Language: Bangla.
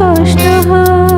কষ্ট হয়।